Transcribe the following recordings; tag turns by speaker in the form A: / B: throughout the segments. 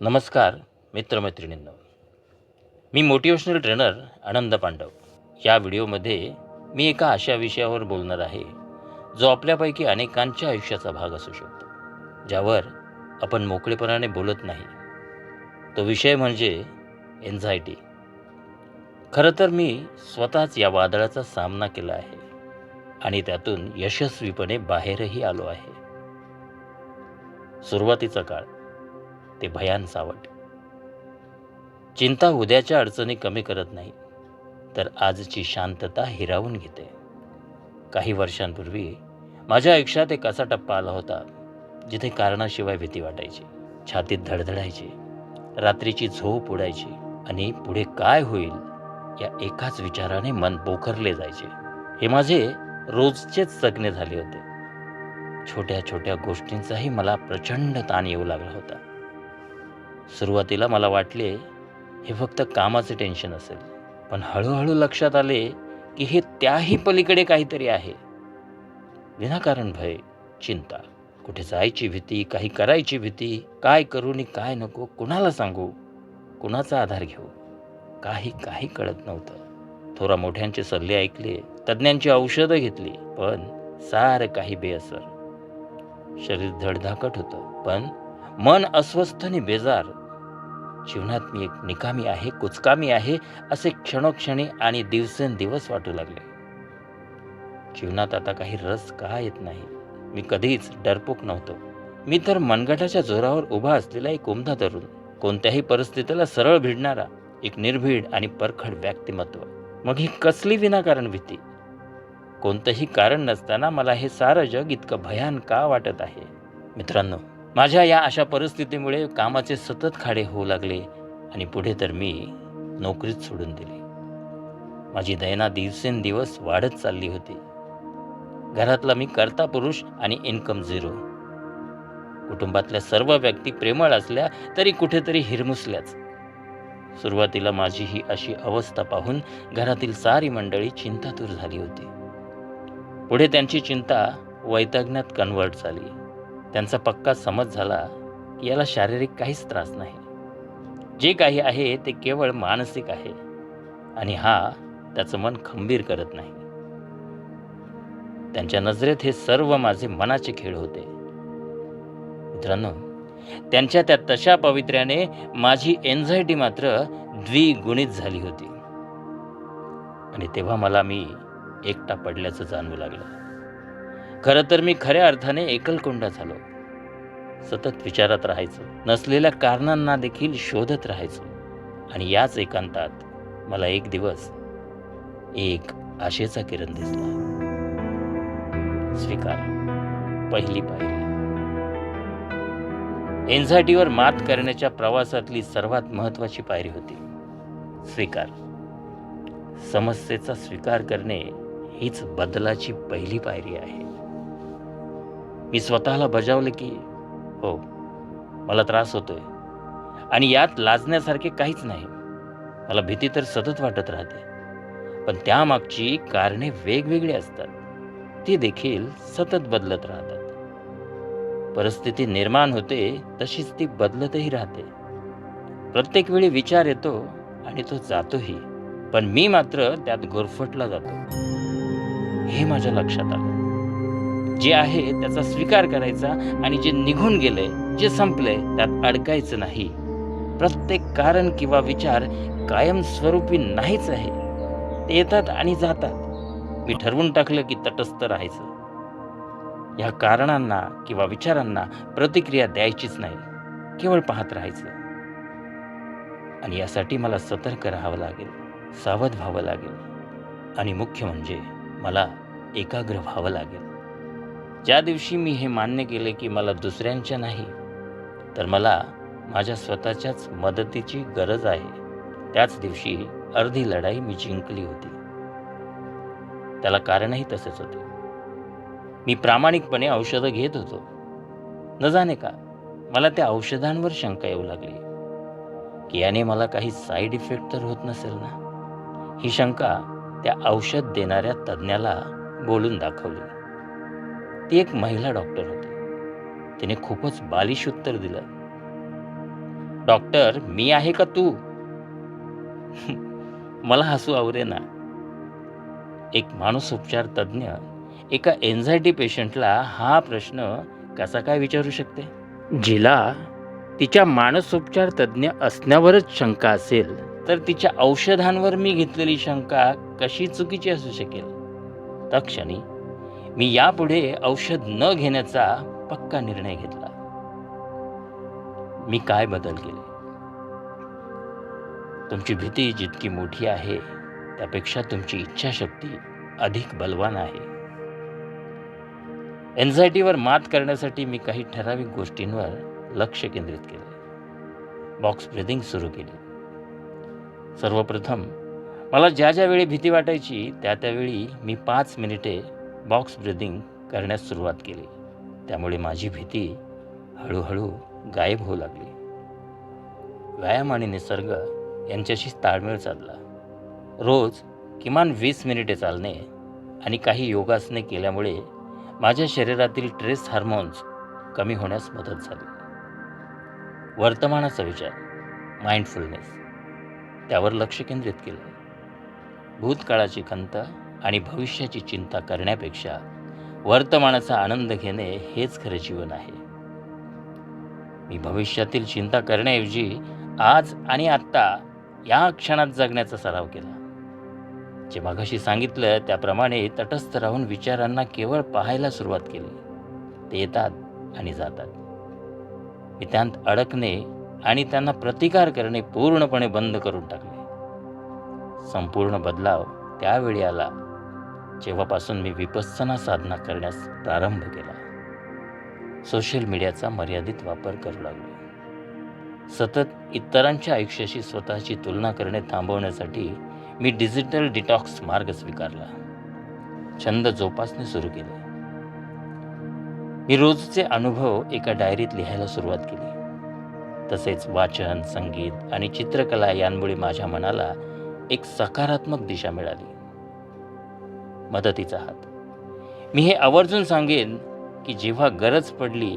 A: नमस्कार मित्रमैत्रिणींनो. मी मोटिवेशनल ट्रेनर आनंद पांडव. या व्हिडिओमध्ये मी एका अशा विषयावर बोलणार आहे जो आपल्यापैकी अनेकांच्या आयुष्याचा भाग असू शकतो ज्यावर आपण मोकळेपणाने बोलत नाही. तो विषय म्हणजे एन्झायटी खरं तर मी स्वतःच या वादळाचा सामना केला आहे आणि त्यातून यशस्वीपणे बाहेरही आलो आहे. सुरुवातीचा काळ. ते भयान सावट. चिंता उद्याच्या अडचणी कमी करत नाही तर आजची शांतता हिरावून घेते. काही वर्षांपूर्वी माझ्या आयुष्यात एक असा टप्पा आला होता जिथे कारणाशिवाय भीती वाटायची छातीत धडधडायची रात्रीची झोप उडायची आणि पुढे काय होईल या एकाच विचाराने मन पोखरले जायचे. हे माझे रोजचेच जगणे झाले होते. छोट्या छोट्या गोष्टींचाही मला प्रचंड ताण येऊ लागला होता. सुरुवातीला मला वाटले हे फक्त कामाचे टेन्शन असेल पण हळूहळू लक्षात आले की हे त्याही पलीकडे काहीतरी आहे. विनाकारण भय चिंता कुठे जायची भीती काही करायची भीती काय करू आणि काय नको कुणाला सांगू? कुणाचा आधार घेऊ? काही काही कळत नव्हतं. थोरा मोठ्यांचे सल्ले ऐकले तज्ज्ञांची औषधं घेतली पण सारं काही बेअसर. शरीर धडधाकट होतं पण मन अस्वस्थ आणि बेजार. जीवनात मी एक निकामी आहे कुचकामी आहे असे क्षणोक्षणी आणि दिवसेंदिवस वाटू लागले. जीवनात आता काही रस का येत नाही? मी कधीच डरपोक नव्हतो. मी तर मनगटाच्या जोरावर उभा असलेला एक उमदा तरुण कोणत्याही परिस्थितीला सरळ भिडणारा एक निर्भीड आणि परखड व्यक्तिमत्व. मग ही कसली विनाकारण भीती? कोणतंही कारण नसताना मला हे सारं जग इतकं भयान का वाटत आहे? मित्रांनो माझ्या या अशा परिस्थितीमुळे कामाचे सतत खाडे होऊ लागले आणि पुढे तर मी नोकरीच सोडून दिली. माझी दैना दिवसेंदिवस वाढत चालली होती. घरातला मी कर्ता पुरुष आणि इन्कम झिरो. कुटुंबातल्या सर्व व्यक्ती प्रेमळ असल्या तरी कुठेतरी हिरमुसल्याच. सुरुवातीला माझी ही अशी अवस्था पाहून घरातील सारी मंडळी चिंतातूर झाली होती. पुढे त्यांची चिंता वैतागण्यात कन्वर्ट झाली. त्यांचा पक्का समज झाला की याला शारीरिक काहीच त्रास नाही. जे काही आहे ते केवळ मानसिक आहे आणि हा त्याचं मन खंबीर करत नाही. त्यांच्या नजरेत हे सर्व माझे मनाचे खेळ होते. मित्रांनो त्यांच्या त्या तशा पवित्र्याने माझी एन्झायटी मात्र द्विगुणित झाली होती. आणि तेव्हा मला मी एकटा पडल्याचं जाणवू लागलं. खरं तर मी खऱ्या अर्थाने एकलकोंडा झालो. सतत विचारात राहायचो नसलेल्या कारणांना देखील शोधत राहायचो. आणि याच एकांतात मला एक दिवस एक आशेचा किरण दिसला. स्वीकार पहिली पायरी. एन्झायटीवर मात करण्याच्या प्रवासातली सर्वात महत्वाची पायरी होती. स्वीकार. समस्येचा स्वीकार करणे हीच बदलाची पहिली पायरी आहे. मी स्वतःला बजावलं की हो मला त्रास होतोय. आणि यात लाजण्यासारखे काहीच नाही. मला भीती तर सतत वाटत राहते. पण त्यामागची कारणे वेगवेगळी असतात. ती देखील सतत बदलत राहतात. परिस्थिती निर्माण होते तशीच ती बदलतही राहते. प्रत्येक वेळी विचार येतो आणि तो जातोही. पण मी मात्र त्यात गुरफटला जातो. हे माझ्या लक्षात आलं. जे आहे त्याचा स्वीकार करायचा आणि जे निघून गेले जे संपले त्यात अडकायचं नाही. प्रत्येक कारण किंवा विचार कायमस्वरूपी नाहीच आहे. ते येतात आणि जातात. मी ठरवून टाकलं की तटस्थ राहायचं. ह्या कारणांना किंवा विचारांना प्रतिक्रिया द्यायचीच नाही. केवळ पाहत राहायचं. आणि यासाठी मला सतर्क राहावं लागेल सावध व्हावं लागेल. आणि मुख्य म्हणजे मला एकाग्र व्हावं लागेल. ज्या दिवशी मी हे मान्य केले की मला दुसऱ्यांच्या नाही तर मला माझ्या स्वतःच्याच मदतीची गरज आहे. त्याच दिवशी अर्धी लढाई मी जिंकली होती. त्याला कारणही तसेच होते. मी प्रामाणिकपणे औषधं घेत होतो. न जाणे का मला त्या औषधांवर शंका येऊ लागली. की याने मला काही साईड इफेक्ट तर होत नसेल ना? ही शंका त्या औषध देणाऱ्या तज्ज्ञाला बोलून दाखवली. ती एक महिला डॉक्टर होती. तिने खूपच बालिश उत्तर दिलं. डॉक्टर मी आहे का तू? मला हसू आवरेना एक मानसोपचार तज्ज्ञ एका एन्झायटी पेशंटला हा प्रश्न कसा काय विचारू शकते? जिला तिच्या मानसोपचार तज्ज्ञ असण्यावरच शंका असेल तर तिच्या औषधांवर मी घेतलेली शंका कशी चुकीची असू शकेल? क्षणी मी यापुढे औषध न घेण्याचा पक्का निर्णय घेतला. मी काय बदल केले? तुमची भीती जितकी मोठी आहे त्यापेक्षा तुमची इच्छाशक्ती अधिक बलवान आहे. एन्झायटीवर मात करण्यासाठी मी काही ठराविक गोष्टींवर लक्ष केंद्रित केले. बॉक्स ब्रिदिंग सुरू केली. सर्वप्रथम मला ज्या ज्या वेळी भीती वाटायची त्या त्यावेळी मी पाच मिनिटे बॉक्स ब्रिदिंग करण्यास सुरुवात केली. त्यामुळे माझी भीती हळूहळू गायब होऊ लागली. व्यायाम आणि निसर्ग यांच्याशी ताळमेळ साधला. रोज किमान वीस मिनिटे चालणे आणि काही योगासने केल्यामुळे माझ्या शरीरातील ट्रेस हार्मोन्स कमी होण्यास मदत झाली. वर्तमानाचा विचार माइंडफुलनेस त्यावर लक्ष केंद्रित केलं. भूतकाळाची खंत आणि भविष्याची चिंता करण्यापेक्षा वर्तमानाचा आनंद घेणे हेच खरे जीवन आहे. मी भविष्यातील चिंता करण्याऐवजी आज आणि आत्ता या क्षणात जगण्याचा सराव केला. जे मागाशी सांगितलं त्याप्रमाणे तटस्थ राहून विचारांना केवळ पाहायला सुरुवात केली. ते येतात आणि जातात. मी त्यांत अडकणे आणि त्यांना प्रतिकार करणे पूर्णपणे बंद करून टाकले. संपूर्ण बदलाव त्यावेळी आला जेव्हापासून मी विपस्सना साधना करण्यास प्रारंभ केला. सोशल मीडियाचा मर्यादित वापर करू लागलो. सतत इतरांच्या आयुष्याशी स्वतःची तुलना करणे थांबवण्यासाठी मी डिजिटल डिटॉक्स मार्ग स्वीकारला. छंद जोपासणे सुरू केले. मी रोजचे अनुभव एका डायरीत लिहायला सुरुवात केली. तसेच वाचन संगीत आणि चित्रकला यांमुळे माझ्या मनाला एक सकारात्मक दिशा मिळाली. मदतीचा हात. मी हे आवर्जून सांगेन की जेव्हा गरज पडली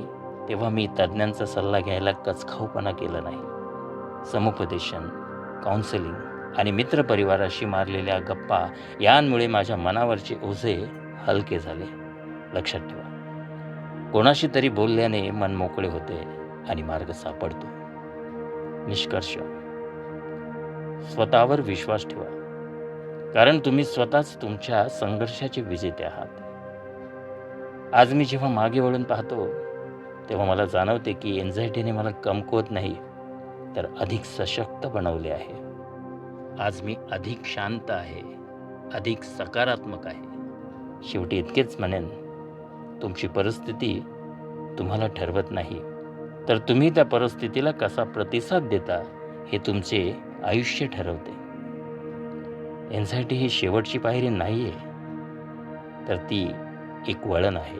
A: तेव्हा मी तज्ज्ञांचा सल्ला घ्यायला कचखाऊपणा केला नाही. समुपदेशन काउन्सिलिंग आणि मित्रपरिवाराशी मारलेल्या गप्पा यांमुळे माझ्या मनावरचे ओझे हलके झाले. लक्षात ठेवा. कोणाशी तरी बोलल्याने मन मोकळे होते आणि मार्ग सापडतो. निष्कर्ष. स्वतःवर विश्वास ठेवा. कारण तुम्ही स्वतःच तुमच्या संघर्षाचे विजेते आहात. आज मी जेव्हा मागे वळून पाहतो तेव्हा मला जाणवते की एन्झायटीने मला कमकुवत नाही तर अधिक सशक्त बनवले आहे. आज मी अधिक शांत आहे अधिक सकारात्मक आहे. शेवटी इतकेच म्हणेन तुमची परिस्थिती तुम्हाला ठरवत नाही. तर तुम्ही त्या परिस्थितीला कसा प्रतिसाद देता हे तुमचे आयुष्य ठरवते. एन्झायटी ही शेवटची पायरी नाही आहे तर ती एक वळण आहे.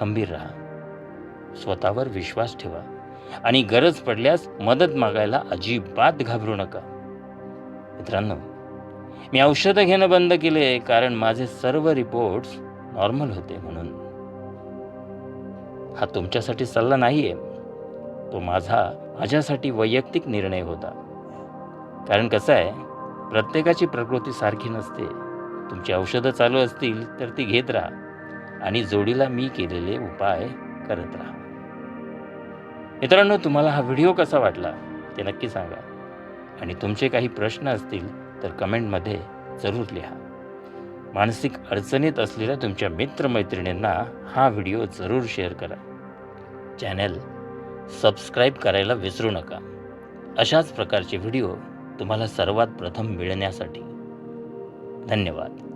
A: खंबीर राहा. स्वतःवर विश्वास ठेवा. आणि गरज पडल्यास मदत मागायला अजिबात घाबरू नका. मित्रांनो मी औषधं घेणं बंद केले कारण माझे सर्व रिपोर्ट्स नॉर्मल होते म्हणून. हा तुमच्यासाठी सल्ला नाही आहे तो माझा माझ्यासाठी वैयक्तिक निर्णय होता. कारण कसं आहे प्रत्येकाची प्रकृती सारखी नसते. तुमची औषधं चालू असतील तर ती घेत राहा आणि जोडीला मी केलेले उपाय करत राहा. मित्रांनो तुम्हाला हा व्हिडिओ कसा वाटला ते नक्की सांगा. आणि तुमचे काही प्रश्न असतील तर कमेंटमध्ये जरूर लिहा. मानसिक अडचणीत असलेल्या तुमच्या मित्रमैत्रिणींना हा व्हिडिओ जरूर शेअर करा. चॅनल सबस्क्राईब करायला विसरू नका. अशाच प्रकारचे व्हिडिओ तुम्हाला सर्वात प्रथम मिळण्यासाठी. धन्यवाद.